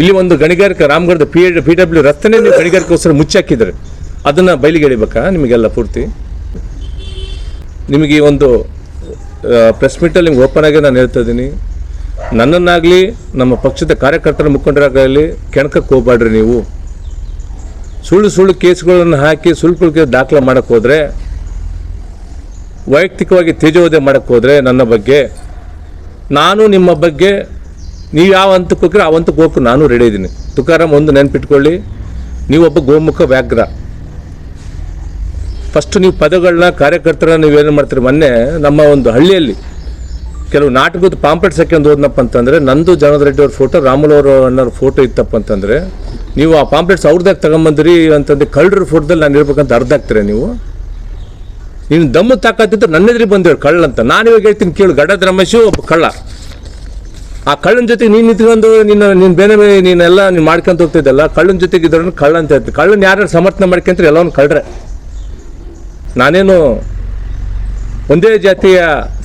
ಇಲ್ಲಿ ಒಂದು ಗಣಿಗಾರಿಕೆ ರಾಮಗಢದ ಪಿ ಪಿ ಡಬ್ಲ್ಯೂ ರಸ್ತೆನೇ ನೀವು ಗಣಿಗಾರಿಕೆಗೋಸ್ಕರ ಮುಚ್ಚಾಕಿದ್ರೆ ಅದನ್ನು ಬಯಲಿಗೆ ಎಳಿಬೇಕಾ? ನಿಮಗೆಲ್ಲ ಪೂರ್ತಿ? ನಿಮಗೆ ಒಂದು ಪ್ರೆಸ್ ಮೀಟಲ್ಲಿ ನಿಮ್ಗೆ ಓಪನ್ ಆಗಿ ನಾನು ಹೇಳ್ತಾ ಇದ್ದೀನಿ. ನನ್ನನ್ನಾಗಲಿ ನಮ್ಮ ಪಕ್ಷದ ಕಾರ್ಯಕರ್ತರ ಮುಖಂಡರಾಗಲಿ ಕೆಣಕಕ್ಕೆ ಹೋಗ್ಬೇಡ್ರಿ ನೀವು. ಸುಳ್ಳು ಸುಳ್ಳು ಕೇಸ್ಗಳನ್ನು ಹಾಕಿ ಸುಳ್ಳು ದಾಖಲೆ ಮಾಡಕ್ಕೆ ಹೋದರೆ, ವೈಯಕ್ತಿಕವಾಗಿ ತೇಜೋವಧೆ ಮಾಡಕ್ಕೆ ಹೋದರೆ ನನ್ನ ಬಗ್ಗೆ, ನಾನು ನಿಮ್ಮ ಬಗ್ಗೆ, ನೀವು ಯಾವ ಹಂತಕ್ಕೆ ಹೋಗ್ರೆ ಆ ಹಂತಕ್ಕೆ ಹೋಗಕ್ಕೆ ನಾನು ರೆಡಿ ಇದ್ದೀನಿ ತುಕಾರಾಮ್ ಒಂದು ನೆನ್ಪಿಟ್ಕೊಳ್ಳಿ ನೀವೊಬ್ಬ ಗೋಮುಖ ವ್ಯಾಘ್ರ. ಫಸ್ಟ್ ನೀವು ಪದಗಳನ್ನ ಕಾರ್ಯಕರ್ತರ ನೀವೇನು ಮಾಡ್ತೀರಿ? ಮೊನ್ನೆ ನಮ್ಮ ಒಂದು ಹಳ್ಳಿಯಲ್ಲಿ ಕೆಲವು ನಾಟಕದ ಪಾಂಪ್ಲೆಟ್ಸ್ ಹಾಕೊಂಡು ಹೋದ್ನಪ್ಪ ಅಂತಂದ್ರೆ, ನಂದು ಜನದ ರೆಡ್ಡಿ ಅವ್ರ ಫೋಟೋ ರಾಮುಲು ಅವರು ಅನ್ನೋ ಫೋಟೋ ಇತ್ತಪ್ಪ ಅಂತಂದರೆ, ನೀವು ಆ ಪಾಂಪ್ಲೆಟ್ಸ್ ಅವ್ರದಾಗ ತಗೊಂಬಂದ್ರಿ ಅಂತಂದು ಕಳ್ಳರ ಫೋಟೋದಲ್ಲಿ ನಾನು ಇರ್ಬೇಕಂತ ಅರ್ಧ ಆಗ್ತೀರಾ ನೀವು? ನೀನು ದಮ್ಮು ತಾಕತ್ತಿದ್ರೆ ನನ್ನ ಎದುರಿಗೆ ಬಂದೇಳು ಕಳ್ಳ ಅಂತ ನಾನು ಇವಾಗ ಹೇಳ್ತೀನಿ ಕೇಳು, ಗಡದ ರಮೇಶು ಒಬ್ಬ ಕಳ್ಳ. ಆ ಕಳ್ಳನ ಜೊತೆಗೆ ನೀನು ನಿಂತ್ಕೊಂಡು, ನಿನ್ನ ನಿನ್ನ ಬೇನೆ ಬೇರೆ ನೀನೆಲ್ಲ ನೀನು ಮಾಡ್ಕೊಂತ ಹೋಗ್ತಿದ್ದಲ್ಲ, ಕಳ್ಳನ ಜೊತೆಗೆ ಇದ್ರನ್ನು ಕಳ್ಳ ಅಂತ ಹೇಳ್ತೀನಿ ಕಳ್ಳನ ಯಾರು ಸಮರ್ಥನೆ ಮಾಡ್ಕೊಂತಾರೆ ಎಲ್ಲವನ್ನು ಕಳ್ರೆ ನಾನೇನು ಒಂದೇ ಜಾತಿಯ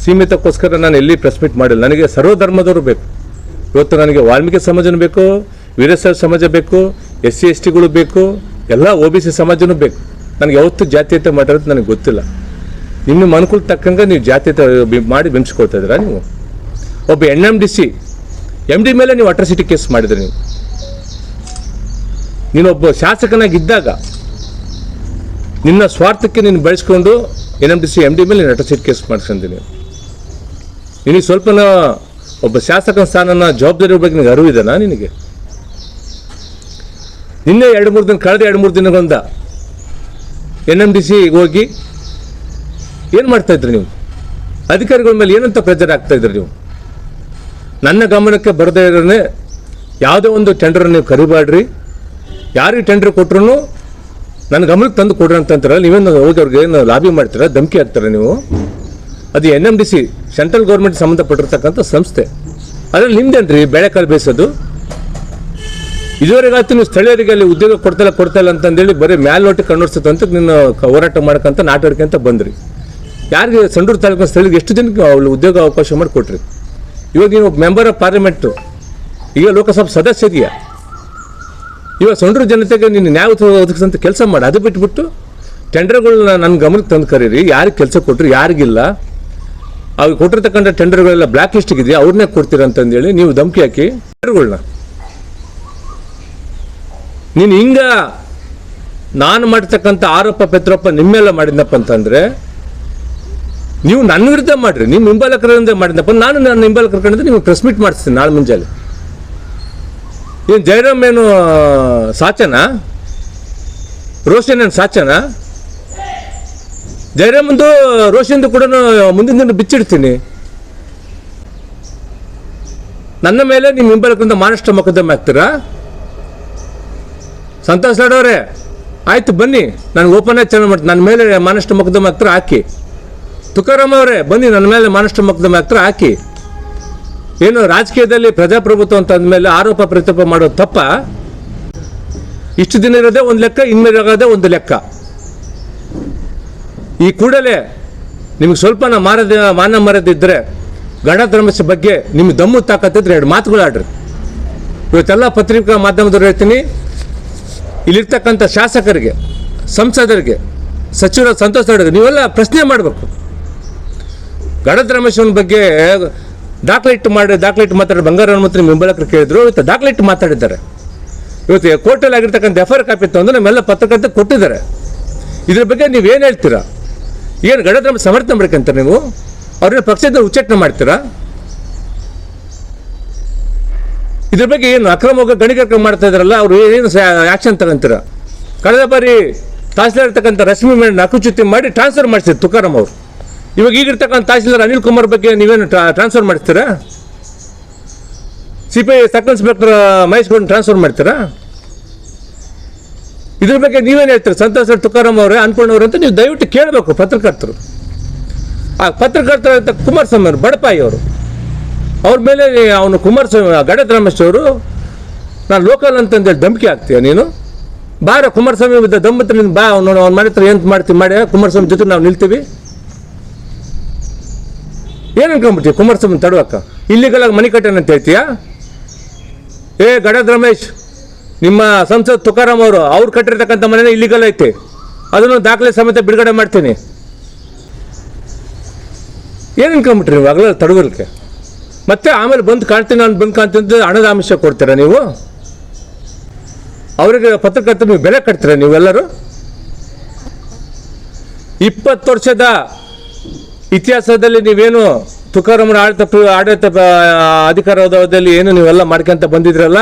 ಸೀಮಿತಕ್ಕೋಸ್ಕರ ನಾನು ಎಲ್ಲಿ ಪ್ರೆಸ್ ಮೀಟ್ ಮಾಡಿಲ್ಲ. ನನಗೆ ಸರ್ವಧರ್ಮದವರು ಬೇಕು. ಇವತ್ತು ನನಗೆ ವಾಲ್ಮೀಕಿ ಸಮಾಜನೂ ಬೇಕು, ವೀರಶೈವ ಸಮಾಜ ಬೇಕು, ಎಸ್ ಸಿ, ಎಸ್ ಟಿಗಳು ಬೇಕು, ಎಲ್ಲ ಒ ಬಿ ಸಿ ಸಮಾಜನೂ ಬೇಕು. ನನಗೆ ಯಾವತ್ತೂ ಜಾತೀಯತೆ ಮಾಡಿರೋದು ನನಗೆ ಗೊತ್ತಿಲ್ಲ. ನಿಮ್ಮ ಅನುಕೂಲ ತಕ್ಕಂಗೆ ನೀವು ಜಾತೀಯತೆ ಮಾಡಿ ಬಿಂಬಿಸ್ಕೊಳ್ತಾ ಇದ್ದೀರಾ ನೀವು? ಒಬ್ಬ N M D C M D ಮೇಲೆ ನೀವು ಅಟ್ರಾಸಿಟಿ ಕೇಸ್ ಮಾಡಿದ್ರಿ ನೀವು. ನೀನೊಬ್ಬ ಶಾಸಕನಾಗಿದ್ದಾಗ ನಿನ್ನ ಸ್ವಾರ್ಥಕ್ಕೆ ನೀನು ಬೆಳೆಸ್ಕೊಂಡು N M D C M D ಮೇಲೆ ನೀನು ಸೀಟ್ ಕೇಸ್ ಮಾಡ್ಸ್ಕೊಂತೀನಿ ನಿನಗೆ ಸ್ವಲ್ಪ ಒಬ್ಬ ಶಾಸಕನ ಸ್ಥಾನನ ಜವಾಬ್ದಾರಿ ಬಗ್ಗೆ ನಿನಗೆ ಅರಿವಿದೆನಾ ನಿನಗೆ? ನಿನ್ನೆ ಎರಡು ಮೂರು ದಿನ, ಕಳೆದ ಎರಡು ಮೂರು ದಿನಗಳಿಂದ ಎನ್ ಎಂ ಡಿ ಸಿ ಹೋಗಿ ಏನು ಮಾಡ್ತಾ ಇದ್ರಿ ನೀವು? ಅಧಿಕಾರಿಗಳ ಮೇಲೆ ಏನಂತ ಪ್ರೆಜರ್ ಆಗ್ತಾ ಇದ್ರಿ ನೀವು? ನನ್ನ ಗಮನಕ್ಕೆ ಬರದೇ ಇರೋನೆ ಯಾವುದೇ ಒಂದು ಟೆಂಡರ್ ನೀವು ಕರಿಬೇಡ್ರಿ ಯಾರಿಗೆ ಟೆಂಡರ್ ಕೊಟ್ರು ನನ್ನ ಗಮನಕ್ಕೆ ತಂದು ಕೊಡ್ರಿ ಅಂತಂತಾರೆ ನೀವೇನು ಹೋಗಿ ಅವ್ರಿಗೆ ಏನು ಲಾಬಿ ಮಾಡ್ತೀರಾ, ಧಮಕಿ ಹಾಕ್ತೀರಾ ನೀವು? ಅದು N M D C central government ಸಂಬಂಧಪಟ್ಟಿರ್ತಕ್ಕಂಥ ಸಂಸ್ಥೆ. ಅದರಲ್ಲಿ ನಿಮ್ದೇನ್ರಿ ಬೆಳೆಕಾಳು ಬೇಯಿಸೋದು? ಇದುವರೆಗಾಯ್ತು ನೀವು ಸ್ಥಳೀಯರಿಗೆ ಅಲ್ಲಿ ಉದ್ಯೋಗ ಕೊಡ್ತಾ ಕೊಡ್ತಾ ಇಲ್ಲ ಅಂತಂದೇಳಿ ಬರೀ ಮ್ಯಾಲ್ನೋಟಿ ಕಣ್ಣೋಡ್ಸುತ್ತೆ ಅಂತ ನಿನ್ನ ಹೋರಾಟ ಮಾಡಕ್ಕಂತ ನಾಟಕ ಅಂತ ಬಂದ್ರಿ. ಯಾರಿಗೆ ಸಂಡೂರು ತಾಲೂಕಿನ ಸ್ಥಳಿಗೆ ಎಷ್ಟು ಜನಕ್ಕೆ ಅವಳು ಉದ್ಯೋಗ ಅವಕಾಶ ಮಾಡಿ ಕೊಟ್ರಿ? ಇವಾಗ ನೀವು ಮೆಂಬರ್ ಆಫ್ ಪಾರ್ಲಿಮೆಂಟು ಈಗ ಲೋಕಸಭಾ ಸದಸ್ಯ ಇದೆಯಾ? ಇವಾಗ ಸೊಂಡ್ರ ಜನತೆಗೆ ನೀನು ನ್ಯಾಯ ಒದಗಿಸಂತ ಕೆಲಸ ಮಾಡಿ. ಅದು ಬಿಟ್ಬಿಟ್ಟು ಟೆಂಡರ್ಗಳನ್ನ ನನ್ನ ಗಮನಕ್ಕೆ ತಂದು ಕರೀರಿ. ಯಾರಿಗೆ ಕೆಲಸ ಕೊಟ್ಟರು ಯಾರಿಗಿಲ್ಲ. ಅವ್ರಿಗೆ ಕೊಟ್ಟಿರ್ತಕ್ಕಂಥ ಟೆಂಡರ್ಗಳೆಲ್ಲ ಬ್ಲ್ಯಾಕ್ ಲಿಸ್ಟಿಗೆ ಇದೆಯಾ ಅವ್ರನ್ನೇ ಕೊಡ್ತೀರ ಅಂತಂದೇಳಿ ನೀವು ಧಮಕಿ ಹಾಕಿ ಟೆಂಡರ್ಗಳನ್ನ ನೀನು ಹಿಂಗ ನಾನು ಮಾಡ್ತಕ್ಕಂಥ ಆರೋಪ ಪೆತ್ರೋಪ ನಿಮ್ಮೆಲ್ಲ ಮಾಡಿದ್ನಪ್ಪ ಅಂತಂದ್ರೆ, ನೀವು ನನ್ನ ವಿರುದ್ಧ ಮಾಡಿರಿ. ನಿಮ್ಮ ಹಿಂಬಾಲಕರಿಂದ ಮಾಡಿದ್ನಪ್ಪ ನಾನು ನನ್ನ ಹಿಂಬಾಲಕರ ಕಡೆಯಿಂದ ನಿಮಗೆ ಪ್ರೆಸ್ ಮೀಟ್ ಮಾಡಿಸ್ತೀನಿ ನಾಳೆ ಮುಂಜಾನೆ. ಏನು ಜಯರಾಮ್ ಏನು ಸಾಚನಾ? ರೋಷನ್ ಏನು ಸಾಚನಾ? ಜಯರಾಮಂದು, ರೋಷನ್ದು ಕೂಡ ಮುಂದಿನ ದಿನ ಬಿಚ್ಚಿಡ್ತೀನಿ. ನನ್ನ ಮೇಲೆ ನಿಮ್ಮ ಹಿಂಬಲಕ್ಕಿಂತ ಮಾನಷ್ಟ ಮೊಕದ್ದಮೆ ಹಾಕ್ತೀರಾ? ಸಂತೋಷ್ ಲಾಡವ್ರೆ ಆಯ್ತು ಬನ್ನಿ. ನಾನು ಓಪನ್ ಆಗಿ ಚಾನಲ್ ಮಾಡ್ತೀನಿ. ನನ್ನ ಮೇಲೆ ಮಾನಷ್ಟ ಮೊಕದ್ದಮೆ ಹತ್ರ ಹಾಕಿ. ತುಕಾರಾಮ್ ಅವರೇ, ಬನ್ನಿ. ನನ್ನ ಮೇಲೆ ಮಾನಷ್ಟ ಮೊಕದ್ದಮೆ ಹತ್ರ ಹಾಕಿ. ಏನು ರಾಜಕೀಯದಲ್ಲಿ ಪ್ರಜಾಪ್ರಭುತ್ವ ಅಂತ ಅಂದಮೇಲೆ ಆರೋಪ ಪ್ರತಿರೋಪ ಮಾಡೋದು ತಪ್ಪ. ಇಷ್ಟು ದಿನ ಇರೋದೇ ಒಂದು ಲೆಕ್ಕ, ಇನ್ಮೇಲೆ ಇರೋದೇ ಒಂದು ಲೆಕ್ಕ. ಈ ಕೂಡಲೇ ನಿಮ್ಗೆ ಸ್ವಲ್ಪ ಮಾರದ, ಮಾನ ಮರದಿದ್ದರೆ ಗಣಧರ್ಮಸ ಬಗ್ಗೆ ನಿಮ್ಮ ದಮ್ಮು ತಾಕತ್ತಿದ್ರೆ ಎರಡು ಮಾತುಗಳು ಆಡ್ರಿ. ಇವತ್ತೆಲ್ಲ ಪತ್ರಿಕಾ ಮಾಧ್ಯಮದವ್ರು ಹೇಳ್ತೀನಿ, ಇಲ್ಲಿರ್ತಕ್ಕಂಥ ಶಾಸಕರಿಗೆ, ಸಂಸದರಿಗೆ, ಸಚಿವರ ಸಂತೋಷ ನೀವೆಲ್ಲ ಪ್ರಶ್ನೆ ಮಾಡಬೇಕು. ಗಣಧರ್ಮೇಶ್ವರನ ಬಗ್ಗೆ ದಾಖಲೆಟ್ ಮಾಡಿ ದಾಖಲೆಟ್ ಮಾತಾಡಿ ಬಂಗಾರ ಹನುಮಂತನ ಬೆಂಬಲಕರು ಕೇಳಿದ್ರು, ಇವತ್ತು ದಾಖಲೆಟ್ ಮಾತಾಡಿದ್ದಾರೆ. ಇವತ್ತು ಕೋರ್ಟಲ್ಲಿ ಆಗಿರ್ತಕ್ಕಂಥ ಎಫ್ ಆರ್ ಕಾಪಿ ತಂದು ನಮ್ಮೆಲ್ಲ ಪತ್ರಕರ್ತ ಕೊಟ್ಟಿದ್ದಾರೆ. ಇದ್ರ ಬಗ್ಗೆ ನೀವು ಏನು ಹೇಳ್ತೀರಾ? ಏನು ಗಣತಂತ್ರ ಸಮರ್ಥನೆ ಮಾಡ್ಕಂತ ನೀವು? ಅವ್ರನ್ನ ಪಕ್ಷದಿಂದ ಉಚ್ಚಾಟನೆ ಮಾಡ್ತೀರಾ? ಇದ್ರ ಬಗ್ಗೆ ಏನು ಅಕ್ರಮ ಗಣಿಗಾರಿಕೆ ಮಾಡ್ತಾ ಇದಾರಲ್ಲ ಅವರು ಏನು ಆಕ್ಷನ್ ತಗೊಂತೀರ? ಕಳೆದ ಬಾರಿ ತಹಸೀಲ್ದಾರ್ ಇರ್ತಕ್ಕಂಥ ರಶ್ಮಿ ಮೇಡನ್ನ ಅಕುಚುತಿ ಮಾಡಿ ಟ್ರಾನ್ಸ್ಫರ್ ಮಾಡಿಸಿದ್ರು ತುಕಾರಾಮ್ ಅವರು. ಇವಾಗ ಈಗಿರ್ತಕ್ಕಂಥ ತಹಸೀಲ್ದಾರ್ ಅನಿಲ್ ಕುಮಾರ್ ಬಗ್ಗೆ ನೀವೇನು ಟ್ರಾನ್ಸ್ಫರ್ ಮಾಡ್ತೀರಾ C P I sub inspector Mahesh transfer ಮಾಡ್ತೀರಾ? ಇದ್ರ ಬಗ್ಗೆ ನೀವೇನು ಹೇಳ್ತೀರಾ? ಸಂತೋಷ್ ತುಕಾರಾಮ್ ಅವರೇ ಅನ್ಕೊಂಡವ್ರು ಅಂತ ನೀವು ದಯವಿಟ್ಟು ಕೇಳಬೇಕು ಪತ್ರಕರ್ತರು. ಆ ಪತ್ರಕರ್ತರ ಕುಮಾರಸ್ವಾಮಿ ಅವರು, ಬಡಪಾಯಿ ಅವರು. ಅವ್ರ ಮೇಲೆ ಅವನು ಕುಮಾರಸ್ವಾಮಿ ಗಡದ ರಮೇಶ್ ಅವರು, ನಾನು ಲೋಕಲ್ ಅಂತಂದೇಳಿ ಧಮಕಿ ಆಗ್ತೀಯ ನೀನು? ಬಾರ ಕುಮಾರಸ್ವಾಮಿ ದಮ್ಮತ್ರ ನೀನು ಬಾ, ಅವನು ಅವ್ನ ಮನೆ ಹತ್ರ ಏನು ಮಾಡ್ತೀವಿ ಮಾಡಿ, ಕುಮಾರಸ್ವಾಮಿ ಜೊತೆ ನಾವು ನಿಲ್ತೀವಿ. ಏನು ಅನ್ಕೊಂಬಿಡ್ತೀವಿ ಕುಮಾರಸ್ವಾಮಿ ತಡವಕ್ಕ? ಇಲ್ಲಿಗಲಾಗಿ ಮನೆ ಕಟ್ಟಣ ಅಂತ ಹೇಳ್ತೀಯಾ? ಏ, ಗಡದ್ ರಮೇಶ್, ನಿಮ್ಮ ಸಂಸದ್ ತುಕಾರಾಮ್ ಅವರು, ಅವ್ರು ಕಟ್ಟಿರ್ತಕ್ಕಂಥ ಮನೆನೇ ಇಲ್ಲಿಗಲ್ ಐತೆ. ಅದನ್ನು ದಾಖಲೆ ಸಮೇತ ಬಿಡುಗಡೆ ಮಾಡ್ತೀನಿ. ಏನು ಅನ್ಕೊಂಬಿಟ್ರಿ ನೀವು ಅಗಲ ತಡವಲ್ಕೆ ಮತ್ತೆ ಆಮೇಲೆ ಬಂದು ಕಾಣ್ತೀನಿ ನಾನು, ಬಂದು ಕಾಣ್ತೀನಿ ಹಣದ ಆಮಿಷ ಕೊಡ್ತೀರಾ ನೀವು? ಅವರಿಗೆ ಪತ್ರಕರ್ತರು ನೀವು ಬೆಲೆ ಕಟ್ತೀರಾ ನೀವೆಲ್ಲರೂ? ಇಪ್ಪತ್ತು ವರ್ಷದ ಇತಿಹಾಸದಲ್ಲಿ ನೀವೇನು ತುಕಾರಾಮನ ಆಡಳಿತ ಆಡಳಿತ ಅಧಿಕಾರದಲ್ಲಿ ಏನು ನೀವೆಲ್ಲ ಮಾಡ್ಕೊಂತ ಬಂದಿದ್ರಲ್ಲ?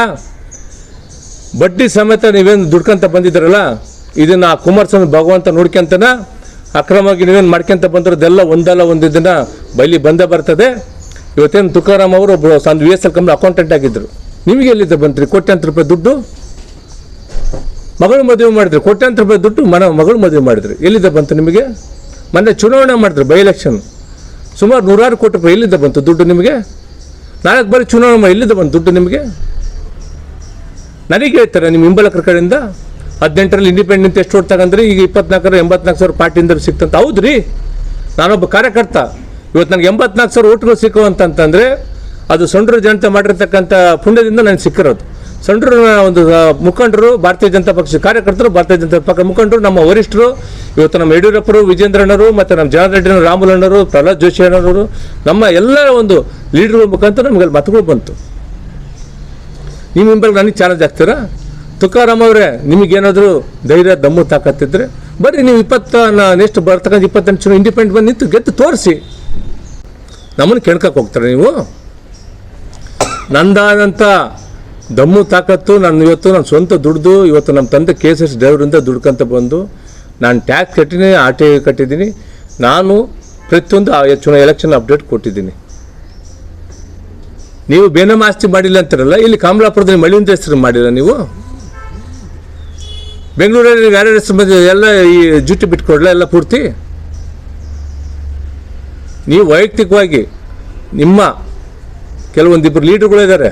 ಬಡ್ಡಿ ಸಮೇತ ನೀವೇನು ದುಡ್ಕೊಂತ ಬಂದಿದ್ರಲ್ಲ? ಇದನ್ನ ಆ ಕುಮಾರಸ್ವಾಮಿ ಭಗವಂತ ನೋಡ್ಕೊಂತನ ಅಕ್ರಮವಾಗಿ ನೀವೇನು ಮಾಡ್ಕೊಂತ ಬಂದಿರೋದೆಲ್ಲ ಒಂದಲ್ಲ ಒಂದು ದಿನ ಬೈಲಿ ಬಂದೇ ಬರ್ತದೆ. ಇವತ್ತೇನು ತುಕಾರಾಮ್ ಅವರು ಒಬ್ಬರು ಒಂದು V S L company accountant ಆಗಿದ್ದರು ನಿಮಗೆ ಎಲ್ಲಿದ್ದ ಬಂತ್ರಿ? ಕೋಟ್ಯಾಂತರ ರೂಪಾಯಿ ದುಡ್ಡು? ಮಗಳು ಮದುವೆ ಮಾಡಿದ್ರು. ಕೋಟ್ಯಾಂತರ ರೂಪಾಯಿ ದುಡ್ಡು ಮನ, ಮಗಳು ಮದುವೆ ಮಾಡಿದ್ರು. ಎಲ್ಲಿದ್ದ ಬಂತು ನಿಮಗೆ? ಮೊನ್ನೆ ಚುನಾವಣೆ ಮಾಡಿದ್ರು ಬೈ ಎಲೆಕ್ಷನ್ ಸುಮಾರು ನೂರಾರು ಕೋಟಿ ರೂಪಾಯಿ ಎಲ್ಲಿದ್ದ ಬಂತು ದುಡ್ಡು ನಿಮಗೆ? ನಾಲ್ಕು ಬಾರಿ ಚುನಾವಣೆ ಮಾಡಿ ಬಂತು ದುಡ್ಡು ನಿಮಗೆ? ನನಗೆ ಹೇಳ್ತಾರೆ ನಿಮ್ಮ ಹಿಂಬಲಕರ ಕಡೆಯಿಂದ. ಹದಿನೆಂಟರಲ್ಲಿ ಇಂಡಿಪೆಂಡೆಂಟ್ ಎಷ್ಟು ಓಟ್ ತಗೊಂಡ್ರೆ, ಈಗ ಇಪ್ಪತ್ನಾಲ್ಕರ ಎಂಬತ್ನಾಲ್ಕು ಸಾವಿರ ಪಾರ್ಟಿಯಿಂದ ಸಿಕ್ತಂತ. ಹೌದ್ರಿ? ನಾನೊಬ್ಬ ಕಾರ್ಯಕರ್ತ. ಇವತ್ತು ನನಗೆ ಎಂಬತ್ನಾಲ್ಕು ಸಾವಿರ ಓಟ್ಗಳು ಸಿಕ್ಕುವಂತಂತಂದರೆ, ಅದು ಸೊಂಡ್ರ ಜನತೆ ಮಾಡಿರ್ತಕ್ಕಂಥ ಪುಣ್ಯದಿಂದ ನನಗೆ ಸಿಕ್ಕಿರೋದು. ಸಂಡ್ರು ಒಂದು ಮುಖಂಡರು ಭಾರತೀಯ ಜನತಾ ಪಕ್ಷ ಕಾರ್ಯಕರ್ತರು, ಭಾರತೀಯ ಜನತಾ ಪಕ್ಷ ಮುಖಂಡರು, ನಮ್ಮ ವರಿಷ್ಠರು, ಇವತ್ತು ನಮ್ಮ ಯಡಿಯೂರಪ್ಪರು ವಿಜೇಂದ್ರಣ್ಣರು ಮತ್ತು ನಮ್ಮ ಜನಾರ್ದನ್ ರಾಮುಲಣ್ಣರು, ಪ್ರಹ್ಲಾದ್ ಜೋಶಿ ಅಣ್ಣವರು ನಮ್ಮ ಎಲ್ಲ ಒಂದು ಲೀಡರ್ಗಳ ಮುಖಾಂತರ ನಮಗೆ ಮತಗಳು ಬಂತು. ನಿಮ್ಮ ಹಿಂಬಲ್ಲಿ ನನಗೆ ಚಾಲೆಂಜ್ ಆಗ್ತೀರಾ? ತುಕಾರಾಮ್ ಅವರೇ, ನಿಮಗೇನಾದರೂ ಧೈರ್ಯ, ದಮ್ಮು, ತಾಕತ್ತಿದ್ರೆ ಬರ್ರಿ, ನೀವು ಇಪ್ಪತ್ತ ನೆಕ್ಸ್ಟ್ ಬರ್ತಕ್ಕಂಥ ಇಪ್ಪತ್ತೆಂಟು ಚುನಾವಣೆ ಇಂಡಿಪೆಂಡೆಂಟ್ ಬಂದು ನಿಂತು ಗೆದ್ದು ತೋರಿಸಿ. ನಮ್ಮನ್ನು ಕೆಣ್ಕಕ್ಕೆ ಹೋಗ್ತಾರೆ ನೀವು? ನಂದಾದಂಥ ದಮ್ಮು ತಾಕತ್ತು, ನಾನು ಇವತ್ತು ನನ್ನ ಸ್ವಂತ ದುಡ್ದು, ಇವತ್ತು ನಮ್ಮ ತಂದೆ ಕೆ ಎಸ್ ಎಸ್ ಡ್ರೈವರಿಂದ ದುಡ್ಕಂತ ಬಂದು ನಾನು ಟ್ಯಾಕ್ಸ್ ಕಟ್ಟಿನಿ ಆರ್ ಟಿ ಐ ಕಟ್ಟಿದ್ದೀನಿ. ನಾನು ಪ್ರತಿಯೊಂದು ಆ ಚುನಾವಣೆ ಎಲೆಕ್ಷನ್ ಅಪ್ಡೇಟ್ ಕೊಟ್ಟಿದ್ದೀನಿ. ನೀವು ಬೇನಮ್ಮ ಆಸ್ತಿ ಮಾಡಿಲ್ಲ ಅಂತಾರಲ್ಲ, ಇಲ್ಲಿ ಕಮಲಾಪುರದಲ್ಲಿ ಮಳಿಯಿಂದ ಹೆಸರು ಮಾಡಿಲ್ಲ ನೀವು? ಬೆಂಗಳೂರಲ್ಲಿ ಯಾರ್ಯಾರ ಹೆಸರು ಎಲ್ಲ ಈ ಜುಟ್ಟು ಬಿಟ್ಕೊಡ್ಲ, ಎಲ್ಲ ಪೂರ್ತಿ? ನೀವು ವೈಯಕ್ತಿಕವಾಗಿ ನಿಮ್ಮ ಕೆಲವೊಂದಿಬ್ಬರು ಲೀಡರ್ಗಳು ಇದ್ದಾರೆ.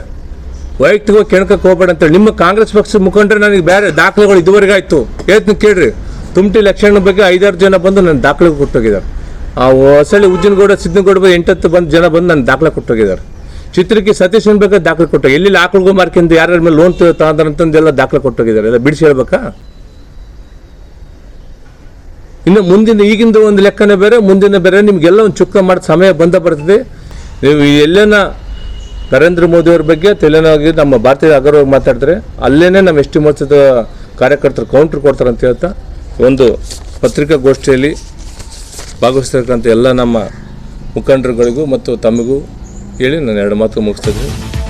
ವೈಯಕ್ತಿಕವಾಗಿ ಕೆಣಕಕ್ಕೆ ಹೋಗ್ಬೇಡ ಅಂತ ನಿಮ್ಮ ಕಾಂಗ್ರೆಸ್ ಪಕ್ಷದ ಮುಖಂಡರು ನನಗೆ ಬೇರೆ ದಾಖಲೆಗಳು ಇದುವರೆಗೆ ಆಯಿತು. ಹೇಳ್ತೀನಿ ಕೇಳ್ರಿ. ತುಮಟಿ ಲಕ್ಷಣ ಬಗ್ಗೆ ಐದಾರು ಜನ ಬಂದು ನನ್ನ ದಾಖಲೆ ಕೊಟ್ಟೋಗಿದ್ದಾರೆ. ಆ ಹೊಸಳ್ಳಿ ಉಜ್ಜನಗೌಡ ಸಿದ್ದನಗೌಡ ಬಗ್ಗೆ ಎಂಟತ್ತು ಬಂದು ಜನ ಬಂದು ನನ್ನ ದಾಖಲೆ ಕೊಟ್ಟೋಗಿದ್ದಾರೆ. ಚಿತ್ರಕ್ಕೆ ಸತೀಶ್ ಬಗ್ಗೆ ದಾಖಲೆ ಕೊಟ್ಟೋಗಿ ಎಲ್ಲಿ ಆಕಳಿಗೂ ಮಾರ್ಕಿಂದ ಯಾರ್ಯಾರ ಮೇಲೆ ಲೋನ್ ತಗೊಂಡ್ರಂತಂದೆಲ್ಲ ದಾಖಲೆ ಕೊಟ್ಟೋಗಿದ್ದಾರೆ. ಎಲ್ಲ ಬಿಡಿಸಿ ಹೇಳ್ಬೇಕಾ? ಇನ್ನು ಮುಂದಿನ ಈಗಿಂದ ಒಂದು ಲೆಕ್ಕನೇ ಬೇರೆ, ಮುಂದಿನ ಬೇರೆ. ನಿಮಗೆಲ್ಲ ಒಂದು ಚುಕ್ಕ ಮಾಡಿ ಸಮಯ ಬಂದ ಬರ್ತದೆ. ನೀವು ಎಲ್ಲೇನ ನರೇಂದ್ರ ಮೋದಿ ಅವ್ರ ಬಗ್ಗೆ ತೆಲೆನಾಗಿ ನಮ್ಮ ಭಾರತೀಯ ಅಗರವಾಗಿ ಮಾತಾಡಿದ್ರೆ ಅಲ್ಲೇನೆ ನಮ್ಮ ಎಸ್ ಟಿ ಕಾರ್ಯಕರ್ತರು ಕೌಂಟ್ರ್ ಕೊಡ್ತಾರೆ ಅಂತ ಹೇಳ್ತಾ ಒಂದು ಪತ್ರಿಕಾಗೋಷ್ಠಿಯಲ್ಲಿ ಭಾಗವಹಿಸ್ತಕ್ಕಂಥ ಎಲ್ಲ ನಮ್ಮ ಮುಖಂಡರುಗಳಿಗೂ ಮತ್ತು ತಮಗೂ ಹೇಳಿ ನಾನು ಎರಡು ಮಾತು ಮುಗಿಸ್ತಿದ್ದೀನಿ